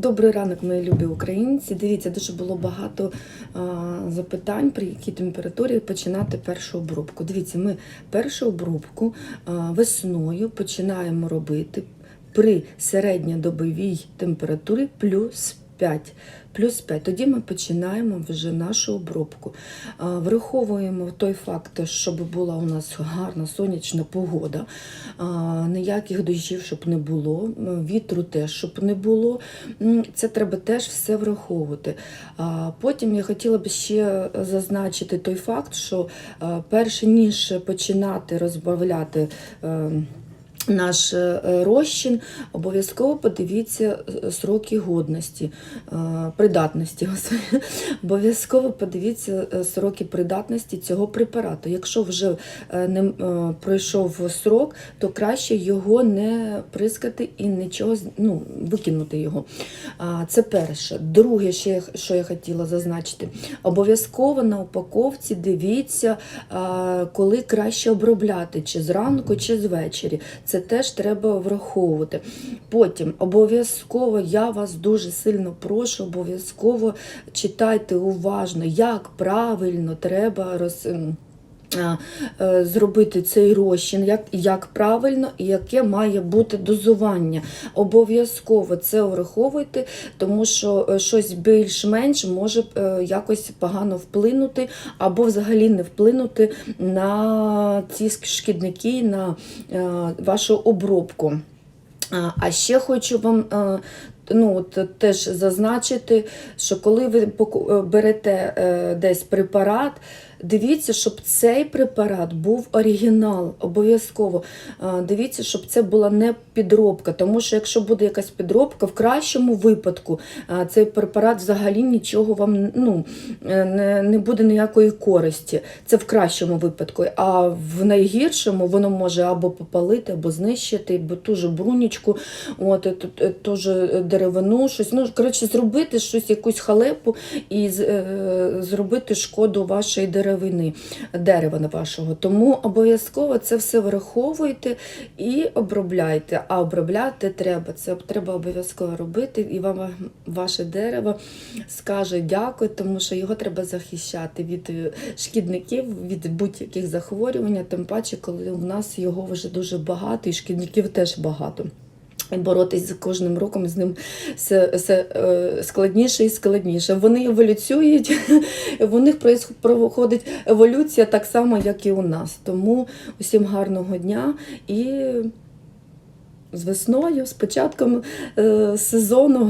Добрий ранок, мої любі українці. Дивіться, дуже було багато а, запитань, при якій температурі починати першу обробку. Дивіться, ми першу обробку а, весною починаємо робити при середньодобовій температурі плюс 5. Плюс 5. Тоді ми починаємо вже нашу обробку. Враховуємо той факт, щоб була у нас гарна сонячна погода, ніяких дощів, щоб не було, вітру теж, щоб не було. Це треба теж все враховувати. Потім я хотіла б ще зазначити той факт, що а, перше ніж починати розбавляти. Е, Наш е, розчин обов'язково подивіться е, сроки годності, е, придатності. Обов'язково подивіться е, сроки придатності цього препарату. Якщо вже е, не е, пройшов срок, то краще його не прискати і нічого ну, викинути його. Це перше. Друге, ще що я хотіла зазначити, обов'язково на упаковці дивіться, коли краще обробляти, чи зранку, чи звечері. Це теж треба враховувати. Потім обов'язково я вас дуже сильно прошу, обов'язково читайте уважно, як правильно треба роз. А, е, Зробити цей розчин, як, як правильно і яке має бути дозування. Обов'язково це враховуйте, тому що е, щось більш-менш може е, якось погано вплинути або взагалі не вплинути на ці шкідники, на е, вашу обробку. А, ще хочу вам е, ну, от, теж зазначити, що коли ви е, берете е, десь препарат, дивіться, щоб цей препарат був оригінал, обов'язково. Е, Дивіться, щоб це була не підробка, тому що якщо буде якась підробка, в кращому випадку цей препарат взагалі нічого вам ну, не, буде ніякої користі. Це в кращому випадку. А в найгіршому воно може або попалити, або знищити, або ту же брунічку, от, ту- е, ту же деревину, щось. Ну, коротше, зробити щось, якусь халепу і е, зробити шкоду вашої деревини, дерева вашого. Тому обов'язково це все враховуйте і обробляйте. А обробляти треба. Це треба обов'язково робити, і вам ваше дерево скаже дякую, тому що його треба захищати від е, шкідників, від будь-яких захворювань, тим паче, коли в нас його вже дуже багато, і шкідників теж багато. Боротись з кожним роком з ним все, все е, складніше і складніше. Вони еволюціюють, в них проходить еволюція так само, як і у нас. Тому усім гарного дня і з весною, з початком е, сезону.